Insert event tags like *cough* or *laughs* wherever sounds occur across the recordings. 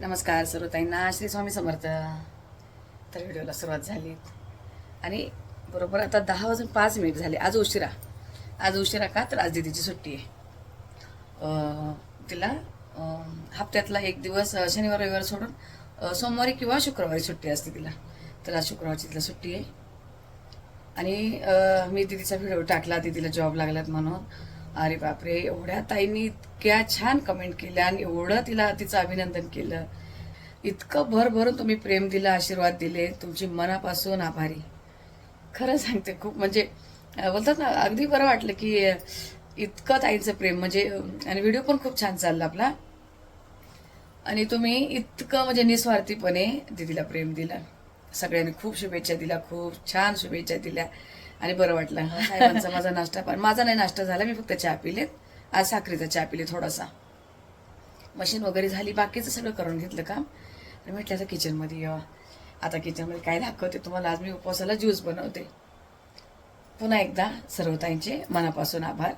नमस्कार सर्वताईंना. श्री स्वामी समर्थ. तर व्हिडिओला सुरुवात झाली. आणि बरोबर आता दहा वाजून पाच मिनिट झाले. आज उशिरा. आज उशिरा का? तर आज दिदीची सुट्टी आहे. तिला हप्त्यातला एक दिवस शनिवार रविवार सोडून सोमवारी किंवा शुक्रवारी सुट्टी असते तिला. तर आज शुक्रवारची तिला सुट्टी आहे. आणि मी दिदीचा व्हिडिओ टाकला. दिदीला जॉब लागलात म्हणून. अरे बापरे एवढ्या ताईंनी इतक्या छान कमेंट केल्या आणि एवढं तिला तिचं अभिनंदन केलं. इतकं भरभरून तुम्ही प्रेम दिला आशीर्वाद दिले. तुमची मनापासून आभारी. खरं सांगते खूप म्हणजे बोलतात ना अगदी बरं वाटलं की इतकं ताईंचं प्रेम. म्हणजे आणि व्हिडिओ पण खूप छान चालला आपला. आणि तुम्ही इतकं म्हणजे निस्वार्थीपणे दिदीला प्रेम दिलं. सगळ्यांनी खूप शुभेच्छा दिल्या खूप छान शुभेच्छा दिल्या. आणि बरं वाटलं. साहेबांचा माझा नाश्ता पण माझा नाही नाश्ता झाला मी फक्त चहा पिलेत आज साखरेचा चहा पिले थोडासा. मशीन वगैरे झाली बाकीचं सगळं करून घेतलं काम. आणि म्हटलं आता किचनमध्ये यावं. आता किचनमध्ये काय दाखवते तुम्हाला? आज मी उपवासाला ज्यूस बनवते. पुन्हा एकदा सर्वताईंचे मनापासून आभार.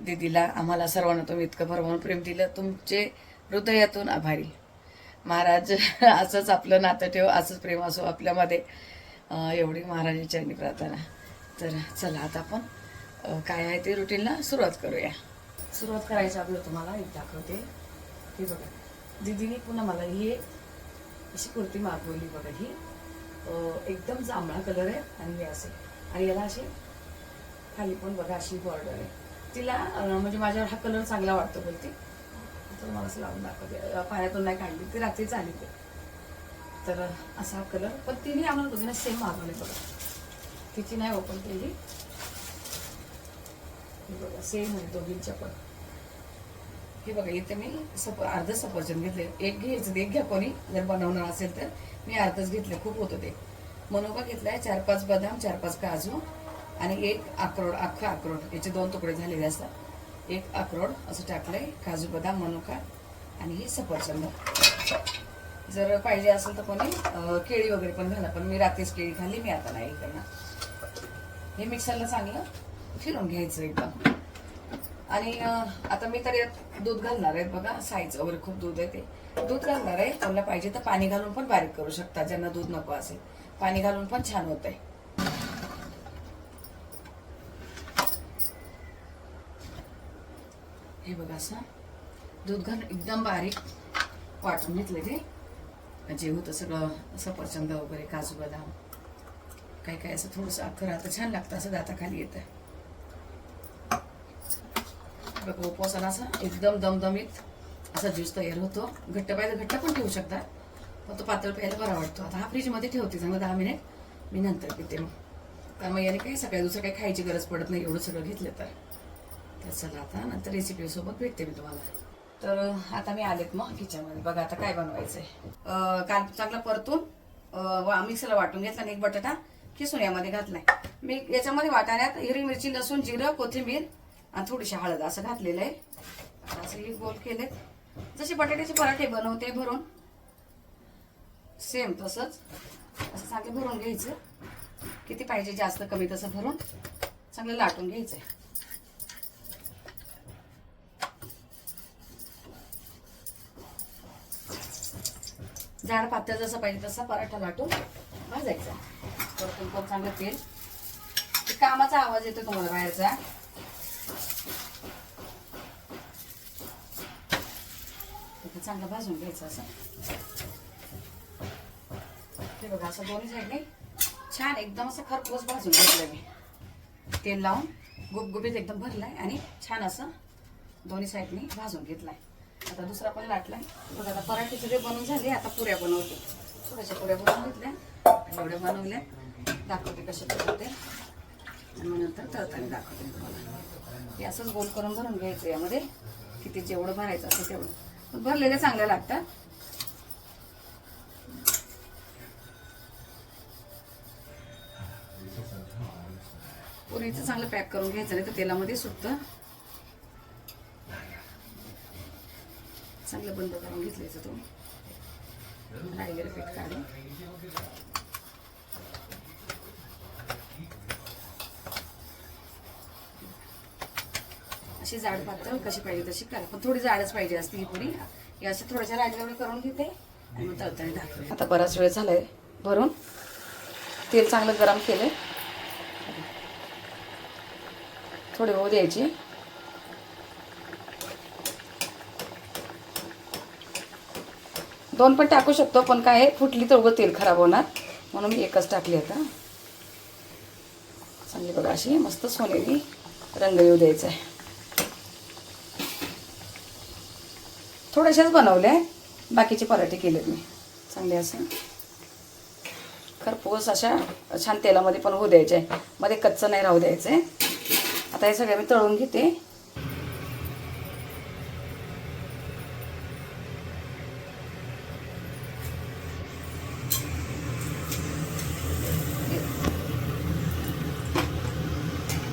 दिदीला आम्हाला सर्वांना तुम्ही इतकं भरभरून प्रेम दिलं. तुमचे हृदयातून आभारी. महाराज असंच आपलं नातं ठेव असंच प्रेम असो आपल्यामध्ये. एवढी महाराजांची चरणी प्रार्थना. तर चला आता आपण काय आहे ते रुटीनला सुरुवात करूया. सुरुवात करायच्या अगोदर तुम्हाला एक दाखवते. हे बघा. दीदीने पुन्हा मला ही अशी कुर्ती मागवली बघा ही. एकदम जांभळा कलर आहे आणि हे असे. आणि याला असे खाली पण बघा अशी बॉर्डर आहे. तिला म्हणजे माझ्यावर हा कलर चांगला वाटतो बोलते. तर मला असं लावून दाखवते. पायातून नाही काढली. ती रात्रीच आली ते. तर असा कलर पण तिने आम्हाला दोघींना सेम मागवले बघा. तिची नाही ओपन केली. बघा सेम आहे दोघींच्या पण. हे बघा इथे मी सप अर्ध सफरचंद घेतले एक घ्यायचं एक घ्या कोणी. जर बनवणार असेल तर मी अर्धच घेतले खूप होतं ते. मनोबा घेतलाय चार पाच बदाम चार पाच काजू आणि एक अक्रोड अख्खा अक्रोड. याचे दोन तुकडे झालेले असतात. एक अक्रोड असं टाकलंय काजू बदाम मनुका आणि हे सफरचंद जर पाहिजे असेल तर कोणी केळी वगैरे पण घाला पण मी रात्रीच केळी घाली मी आता नाही करणार. हे मिक्सरला चांगलं फिरून घ्यायचं एकदम आणि आता मी तर यात दूध घालणार आहे बघा साईज वगैरे खूप दूध आहे ते. दूध घालणार आहे कोणाला पाहिजे तर पाणी घालून पण बारीक करू शकता ज्यांना दूध नको असेल. पाणी घालून पण छान होत आहे. हे बघा असं. दूध घालून एकदम बारीक वाटून घेतलं ते. जे होतं सगळं सफरचंद वगैरे काजू बदाम काही काही असं थोडंसं अख्खं राहतं छान लागतं असं दाताखाली येतं बघ उपवासाला असं एकदम दमदमीत असा ज्यूस तयार होतो. घट्ट पाहिजे घट्ट पण ठेवू शकता पण तो पातळ प्यायला बरा वाटतो. आता हा फ्रीजमध्ये ठेवते चांगलं दहा मिनिट. मी नंतर पिते मग. त्यामुळे याने काही सकाळी दुसरं काही खायची गरज पडत नाही एवढं सगळं घेतलं तर. तर चला आता नंतर रेसिपी सोबत भेटते मी तुम्हाला. तर आता मी आलेत मग किचनमध्ये. बघा आता काय बनवायचंय. आहे काल चांगला परतून वा- मिक्सरला वाटून घेतला आणि एक बटाटा किसून यामध्ये घातलाय. मी याच्यामध्ये वाटाण्यात हिरवी मिरची लसूण जिरं कोथिंबीर आणि थोडीशी हळद असं घातलेलं आहे. असंही असं हे गोल केलेत. जसे बटाट्याचे पराठे बनवते भरून सेम तसंच. असं चांगलं भरून घ्यायचं. किती पाहिजे जास्त कमी तसं भरून चांगलं लाटून घ्यायचंय. जाड पातळ जसं पाहिजे तसा पराठा लाटून भाजायचा. परतून पण चांगलं तेल. कामाचा आवाज येतो तुम्हाला बाहेरचा. चांगलं भाजून घ्यायचं असं. हे बघा असं दोन्ही साईडने छान एकदम असं खरपूस भाजून घेतलं मी. तेल लावून गुबगुबीत एकदम भरलाय आणि छान असं दोन्ही साईडने भाजून घेतलाय. आता दुसरा पण लाटला. बघा आता पराठे सगळे बनवून झाले आता पुऱ्या बनवते. थोड्याशा पुऱ्या बनवून घेतल्या. आणि एवढ्या बनवल्या. दाखवते कशा बनवते. आणि मग नंतर तळताना दाखवते तुम्हाला. हे असंच गोल करून भरून घ्यायचं यामध्ये. किती जेवढं भरायचं असं तेवढं. भरलेल्या चांगल्या लागतात. पुरीचं चांगलं पॅक करून घ्यायचं नाही तर तेलामध्ये सुटतं. चांगलं बंद करून घेतल्याचं तो. राहिलेलं पीठ काढून अशी जाड पातळ कशी पाहिजे तशी करा. पण थोडी जाडच पाहिजे असते ही पुरी. हे असं थोड्याशा राजगवळी करून घेते. आणि मग तळतळी दाखवते. आता बराच वेळ झालाय भरून. तेल चांगलं गरम केले थोडी होऊ द्यायची. दोन पण टाकू शकतो पण काय फुटली तर उगं तेल खराब होणार. म्हणून मी एकच टाकली आता. चांगली बघा अशी मस्त सोनेरी रंग येऊ द्यायचा आहे. थोड्याशाच बनवल्या बाकीचे पराठे केलेत मी. चांगले असं. खरपूस अशा छान तेलामध्ये पण होऊ द्यायचे. मध्ये कच्चं नाही राहू द्यायचं. आता हे सगळं मी तळून घेते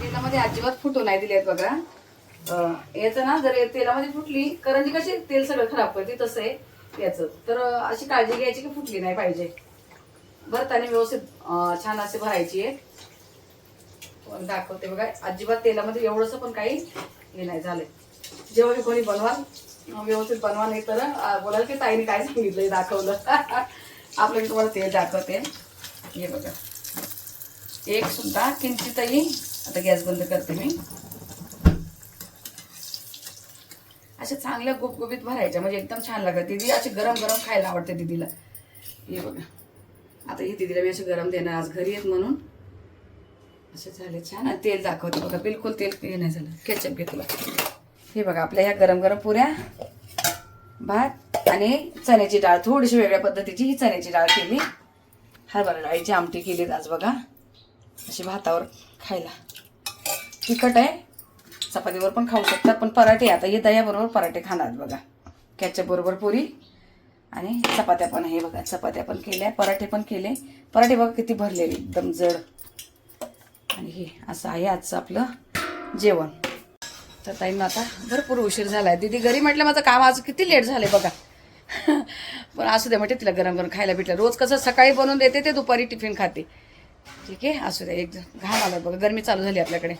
तेलामध्ये अजिबात फुटू नाही दिलेत बघा. याचं ना जर तेलामध्ये फुटली करंजी कशी तेल सगळं खराब करते तसं आहे याचं. तर अशी काळजी घ्यायची की फुटली नाही पाहिजे. भरताना व्यवस्थित छान असे भरायची आहे दाखवते बघा. अजिबात तेलामध्ये एवढंसं पण काही हे नाही झालंय. जेव्हा हे कोणी बनवाल व्यवस्थित बनवा नाही तर बोलाल की ताईने काय सांगितलंय दाखवलं. *laughs* आपल्याला तुम्हाला तेल दाखवते. हे बघा. एक सुद्धा किंचितही आता गॅस बंद करते मी. अशा चांगल्या गुपगुपीत भरायच्या म्हणजे एकदम छान लागतात. दीदी अशी गरम गरम खायला आवडते दीदीला. हे बघा. आता ही दीदीला मी अशी गरम देणार. आज घरी येत म्हणून. असे झाले छान. आणि तेल दाखवते बघा. बिलकुल तेल हे नाही झालं. केचप घे तुला. हे बघा आपल्या ह्या गरम गरम पुऱ्या भात आणि चण्याची डाळ. थोडीशी वेगळ्या पद्धतीची ही चण्याची डाळ केली. हरभरा डाळीची आमटी केली आज बघा. अशी भातावर खायला. तिखट आहे. चपातीवर पण खाऊ शकतात पण पराठे आता हे दह्याबरोबर पराठे खाणार बघा. कॅचबरोबर पुरी आणि चपात्या पण आहे बघा. चपात्या पण केल्या पराठे पण केले. पराठे बघा किती भरलेले एकदम जड. आणि हे असं आहे आजचं आपलं जेवण. तर ताईंना आता भरपूर उशीर झाला आहे दीदी घरी म्हटलं माझं काम आज किती लेट झालं बघा. *laughs* पण असू द्या म्हटलं तिला गरम गरम खायला भेटलं. रोज कसं सकाळी बनवून देते ते दुपारी टिफिन खाते. ठीक आहे? असू द्या एक घाम आला बघा. गरमी चालू झाली आपल्याकडे.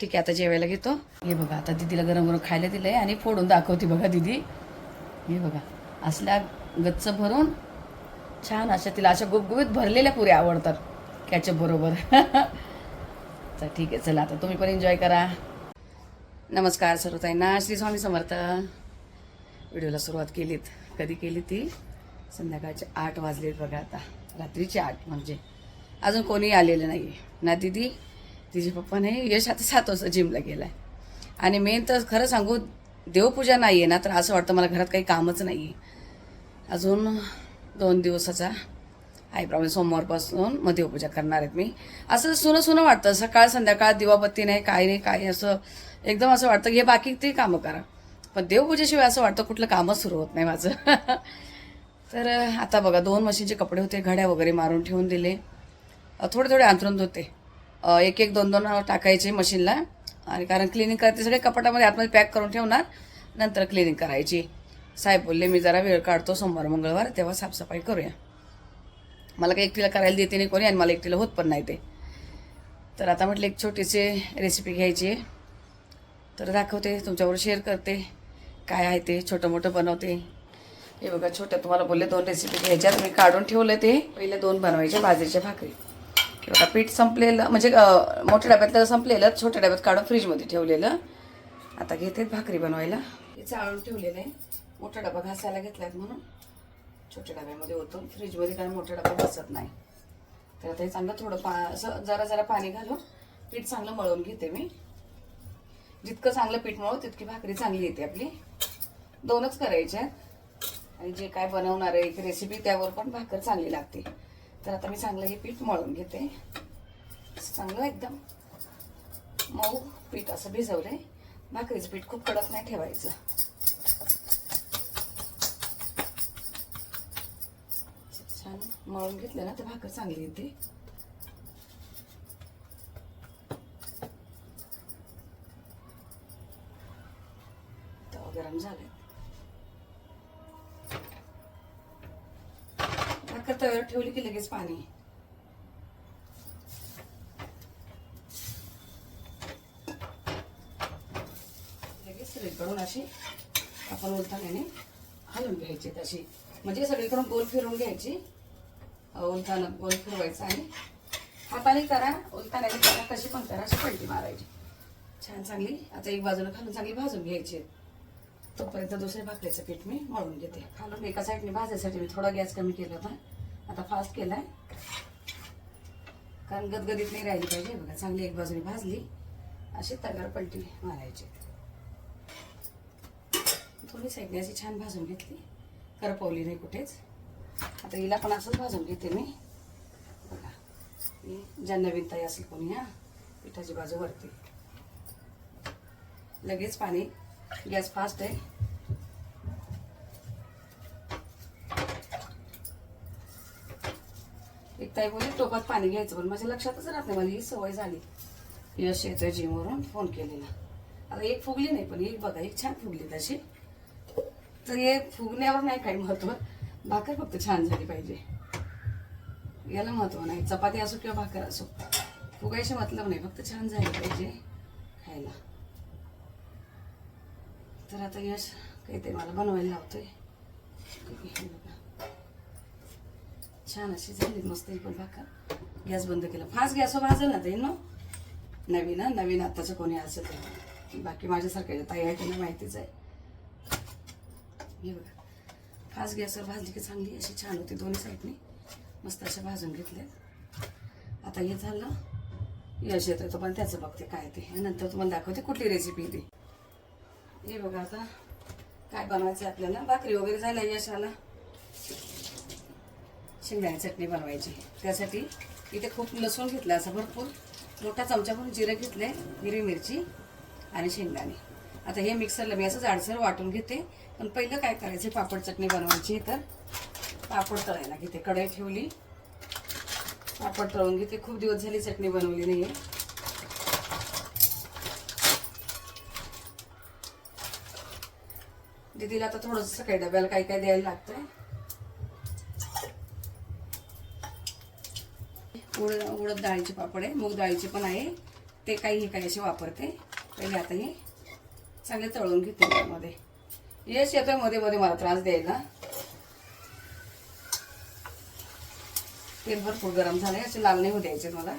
ठीक आहे आता जेवायला घेतो. हे बघा आता दीदीला गरम गरम खायला दिलंय आणि फोडून दाखवते बघा दीदी. हे बघा असल्या गच्च भरून छान अशा तिला अशा गुबगुबीत भरलेल्या पुऱ्या आवडतात. कॅचअप बरोबर. *laughs* तर ठीक आहे चला आता तुम्ही पण एन्जॉय करा. नमस्कार सर्वताईंना श्री स्वामी समर्थ. व्हिडिओला सुरुवात केलीत. कधी केली ती? संध्याकाळचे आठ वाजलेत बघा आता. रात्रीचे आठ म्हणजे. अजून कोणी आलेलं नाही ना दिदी तिचे पप्पा नाही यश आता सात वाजता जिमला गेलाय. आणि मेन तर खरं सांगू देवपूजा नाही आहे ना तर असं वाटतं मला घरात काही कामच नाही आहे अजून दोन दिवसाचा आहे प्रमाणे सोमवारपासून मग देवपूजा करणार आहेत मी. असं सुनं सुनं वाटतं सकाळ संध्याकाळ दिवाबत्ती नाही काय नाही काय असं एकदम असं वाटतं हे बाकी ते कामं करा. पण देवपूजेशिवाय असं वाटतं कुठलं कामच सुरू होत नाही माझं. *laughs* तर आता बघा दोन मशीनचे कपडे होते घड्या वगैरे मारून ठेवून दिले. थोडे थोडे अंतरून होते एक एक दोन दोन टाकायचे मशीनला. आणि कारण क्लिनिंग करते सगळे कपाटामध्ये आतमध्ये पॅक करून ठेवणार नंतर क्लिनिंग करायची. साहेब बोलले मी जरा वेळ काढतो सोमवार मंगळवार तेव्हा साफसफाई करूया. मला काही एकटीला करायला देते नाही कोणी आणि मला एकटीला होत पण नाही ते. तर आता म्हटलं एक छोटीशी रेसिपी घ्यायची आहे. तर दाखवते तुमच्यावर शेअर करते. काय आहे ते छोटं मोठं बनवते. हे बघा छोट्या तुम्हाला बोलले दोन रेसिपी घ्यायच्या मी काढून ठेवलं ते. पहिले दोन बनवायच्या बाजरीच्या भाकरी. बघा पीठ संपलेलं म्हणजे मोठ्या डब्यातलं संपलेलं छोट्या डब्यात काढून फ्रीजमध्ये ठेवलेलं. आता घेते भाकरी बनवायला. हे चाळून ठेवलेलं आहे. मोठा डबा घासायला घेतलाय म्हणून. छोट्या डब्यामध्ये होतो फ्रीजमध्ये कारण मोठा डबा बसत नाही. तर आता हे चांगलं थोडं पा असं जरा जरा पाणी घालून पीठ चांगलं मळून घेते मी. जितकं चांगलं पीठ मळू तितकी भाकरी चांगली येते आपली. दोनच करायच्या आणि जे काय बनवणार आहे एक रेसिपी त्यावर पण भाकर चांगली लागते. तर आता मी चांगलं हे पीठ मळून घेते. चांगलं एकदम मऊ पीठ असं भिजवलंय. भाकरीचं पीठ खूप कडक नाही ठेवायचं. छान मळून घेतलं ना तर भाकर चांगली येते. गरम झाले ठेवली की लगेच पाणी. लगेच सगळीकडून अशी आपण उलथाण्याने हलवून घ्यायची तशी. म्हणजे सगळीकडून गोल फिरून घ्यायची. उलथानं गोल फिरवायचं आणि हाताने करा उलथाण्याने करा कशी पण करा अशी पलटी मारायची. छान चांगली. आता एक बाजूला खालून चांगली भाजून घ्यायची. तोपर्यंत दुसऱ्या भाकरीचं पीठ मी मळून घेते. खालून एका साईडने भाजायसाठी मी थोडा गॅस कमी केला होता. आता फास्ट केलाय. कारण गदगदीत नाही राहिली पाहिजे. बघा चांगली एक बाजूने भाजली. अशी तगार पलटी मारायची. थोडी साईडने अशी छान भाजून घेतली. करपवली नाही कुठेच. आता हिला पण असंच भाजून घेते मी. बघा ज्या नवीन ताई असेल कोणी हा पिठाची बाजू वरती. लगेच पाणी गॅस फास्ट आहे. एक ताई बोलली टोपात पाणी घ्यायचं पण माझ्या लक्षातच राहत नाही. मला ही सवय झाली. यश याच्या जिमवरून फोन केलेला. आता एक फुगली नाही पण एक बघा एक छान फुगली तशी. तर हे फुगण्यावर नाही काही महत्त्व. भाकर फक्त छान झाली पाहिजे. याला महत्त्व नाही. चपाती असो किंवा भाकर असो. फुगायचे मतलब नाही. फक्त छान झाली पाहिजे खायला. तर आता यश काही ते मला बनवायला लावतोय. छान अशी झाली मस्त पण भाकर गॅस बंद केला. फास्ट गॅसवर भाजल ना ते न नवीन नवीन आत्ताचं कोणी असेल ते बाकी माझ्यासारख्या ताई आहे त्यांना माहितीच आहे. हे बघा. फास्ट गॅसवर भाजली की चांगली अशी छान होती दोन्ही साईडनी. मस्त अशा भाजून घेतल्या. आता हे झालं. यश येतो तो पण त्याचं बघते काय ते. नंतर तुम्हाला दाखवते कुठली रेसिपी ती. हे बघा आता. काय बनवायचं आहे आपल्याला? भाकरी वगैरे झाल्या यश आला शेंगदाणे चटणी बनवायची. त्यासाठी इथे खूप लसूण घेतलं असं भरपूर. मोठा चमचा जिरं घेतलं आहे हिरवी मिरची आणि शेंगदाणे. आता हे मिक्सरला मी असं जाडसर वाटून घेते. पण पहिलं काय करायचं पापड चटणी बनवायची तर. पापड तळायला घेते कढई ठेवली. पापड तळून घेते खूप दिवस झाली चटणी बनवली नाही आहे दीदीला आता थोडंसं सकाळी डब्याला काय काय द्यायला लागतंय. उड उडद डाळीचे पापड आहे मूग डाळीचे पण आहे. ते काही हे काही असे वापरते. पहिले आता हे चांगले तळून घेते त्यामध्ये. यश येतोयमध्ये मध्ये मला त्रास द्यायला. तेल भरपूर गरम झाले असे लाल नाही होऊ द्यायचे मला.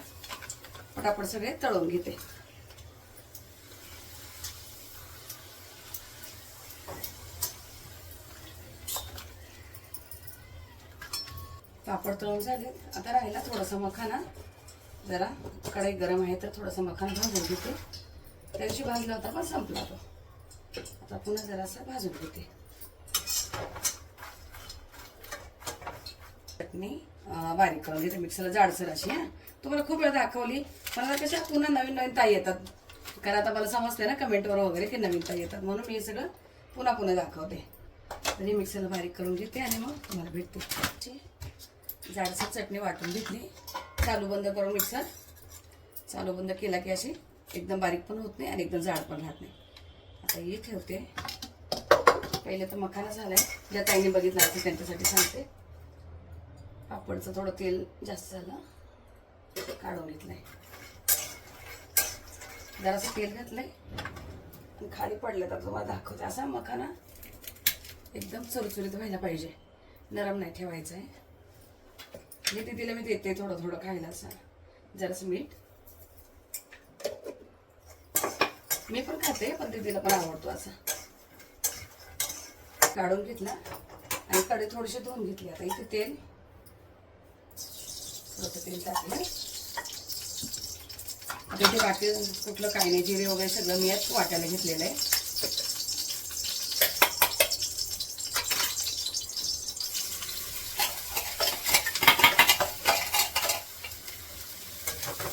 पटापट सगळे तळून घेते. पापड तळून झाले. आता राहिला थोडंसं मखाना. जरा कढई गरम आहे तर थोडंसं मखाना भाजून घेते. त्या दिवशी भाजला होता पण संपला तो. आता पुन्हा जरासा भाजून घेते. चटणी बारीक करून घेते. मिक्सरला जाडसर अशी हां. तुम्हाला खूप वेळ दाखवली पण आता कशा पुन्हा नवीन नवीन ताई येतात. कारण आता मला समजते ना कमेंटवर वगैरे की नवीन ताई येतात. म्हणून मी हे सगळं पुन्हा पुन्हा दाखवते. तरी मिक्सरला बारीक करून घेते आणि मग तुम्हाला भेटते. ठीक जाडसर चटणी वाटून घेतली. चालू बंद करून मिक्सर. चालू बंद केला की अशी एकदम बारीक पण होत नाही आणि एकदम जाड पण राहत नाही. आता हे ठेवते. पहिले तर मखाना झाला आहे ज्या ताईने बघितला असेल त्यांच्यासाठी सांगते. पापडचं थोडं तेल जास्त झालं. काढून घेतलंय. जरासं तेल घातलंय. आणि खाली पडलं तर तुम्हाला दाखवते. असा मखाना एकदम चुरचुरीत व्हायला पाहिजे. नरम नाही ठेवायचं आहे मी तिला मी देते थोडं थोडं खायला सर जरासं मीठ. मी पण खाते पण दीदीला पण आवडतो असा. काढून घेतला. आणि कडे थोडीशी धुवून घेतली. आता इथे तेल. थोडंसं तेल टाकलं. आता इथे वाटे कुठलं काही नाही. जिरे वगैरे सगळं मी यात वाटायला घेतलेलं आहे.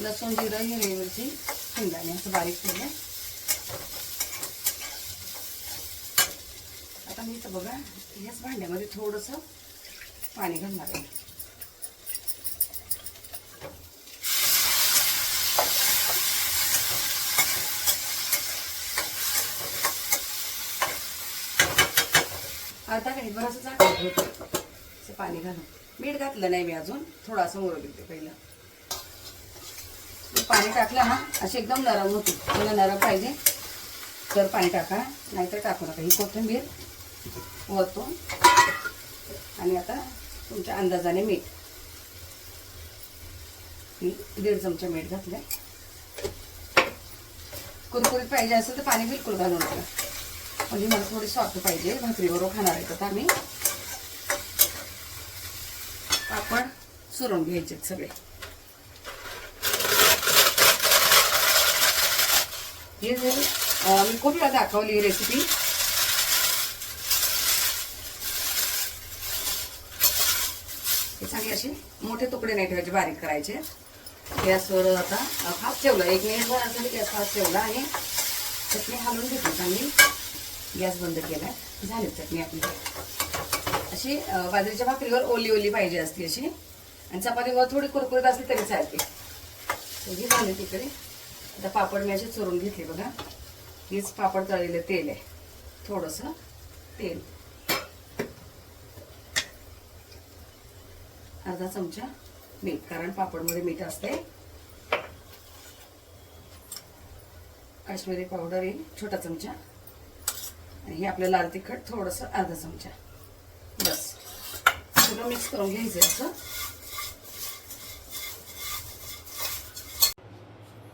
लसूण जिरं हिरवी मिरची शेंगदाणे असं बारीक केलं. आता मी इथं बघा याच भांड्यामध्ये थोडंसं पाणी घालणार आहे. अर्धा काही बरंच झाकण ठेवते. असं पाणी घालून. मीठ घातलं नाही मी अजून थोडासा मोरं घेते पहिलं. पाणी टाकलं ना असे एकदम नरम होते. तुला नरम पाहिजे. तर पाणी टाका. नाहीतर टाकू नका. ही कोथिंबीर वरतून आणि आता तुमच्या अंदाजाने मीठ. मी दीड चमचा मीठ घातलं कुरकुरीत पाहिजे असेल तर पाणी बिलकुल घालू नका. म्हणजे मला थोडी सॉफ्ट पाहिजे. भाकरीबरोबर खाणार आहे तर आम्ही. पापड सुरून घ्यायचे सगळे. हे जे मी खूप वेळा दाखवली ही रेसिपी हे चांगले असे मोठे तुकडे नाही ठेवायचे बारीक करायचे. गॅसवर आता फास्ट ठेवला एक मिनिट भर गॅस फास्ट ठेवला आणि चटणी हलवून घेतली चांगली. गॅस बंद केला. झाली चटणी आपली. अशी बाजरीच्या भाकरीवर ओली ओली पाहिजे असते अशी. आणि चपातीवर थोडी कुरकुरीत असली तरी चालते. ही झाली तिकडे. आता पापड मी असे चोरून घेतले बघा. हीच पापड तळलेलं तेल आहे. थोडंसं तेल. अर्धा चमचा मीठ कारण पापडमध्ये मीठ असते काश्मीरी पावडर येईल छोटा चमचा. आणि हे आपलं लाल तिखट थोडंसं अर्धा चमचा. बस. सगळं मिक्स करून घ्यायचं असं.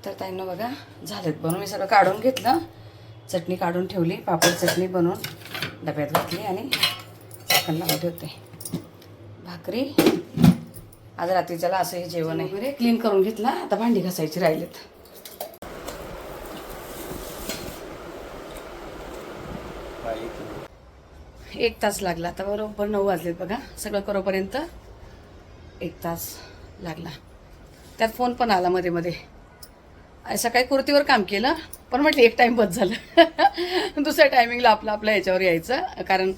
तर ताईंना बघा झालेत. बनवून मी सगळं काढून घेतलं. चटणी काढून ठेवली पापड चटणी बनवून डब्यात घातली आणि झाकण लावून ठेवते. भाकरी. आज रात्रीच्याला असं हे जेवण आहे. वगैरे क्लीन करून घेतला. आता भांडी घासायची राहिलेत. एक तास लागला. आता बरोबर नऊ वाजलेत बघा. सगळं करोपर्यंत एक तास लागला. त्यात फोन पण आला मध्ये मध्ये. सकाळी कुर्तीवर काम केलं पण म्हटलं एक टाईम बस झालं. *laughs* दुसऱ्या टायमिंगला आपलं आपल्या याच्यावर यायचं कारण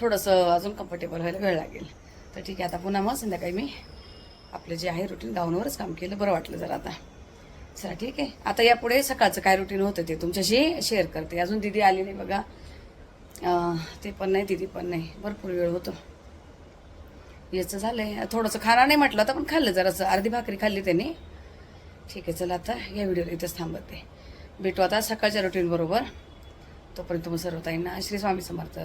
थोडंसं अजून कम्फर्टेबल व्हायला वेळ लागेल. तर ठीक आहे आता पुन्हा मग संध्याकाळी मी आपलं जे आहे रुटीन गाऊनवरच काम केलं बरं वाटलं जरा आता. चला ठीक आहे आता यापुढे सकाळचं काय रुटीन होतं ते तुमच्याशी शेअर करते. अजून दिदी नाही बघा. ते पण नाही दिदी पण नाही. भरपूर वेळ होतो. याचं झालं आहे थोडंसं खाणार नाही म्हटलं तर पण खाल्लं जरासं. अर्धी भाकरी खाल्ली त्यांनी. ठीक आहे चला आता या व्हिडिओला इथंच थांबते. भेटू आता सकाळच्या रुटीनबरोबर तोपर्यंत मग सर्व ताईंना श्री स्वामी समर्थ.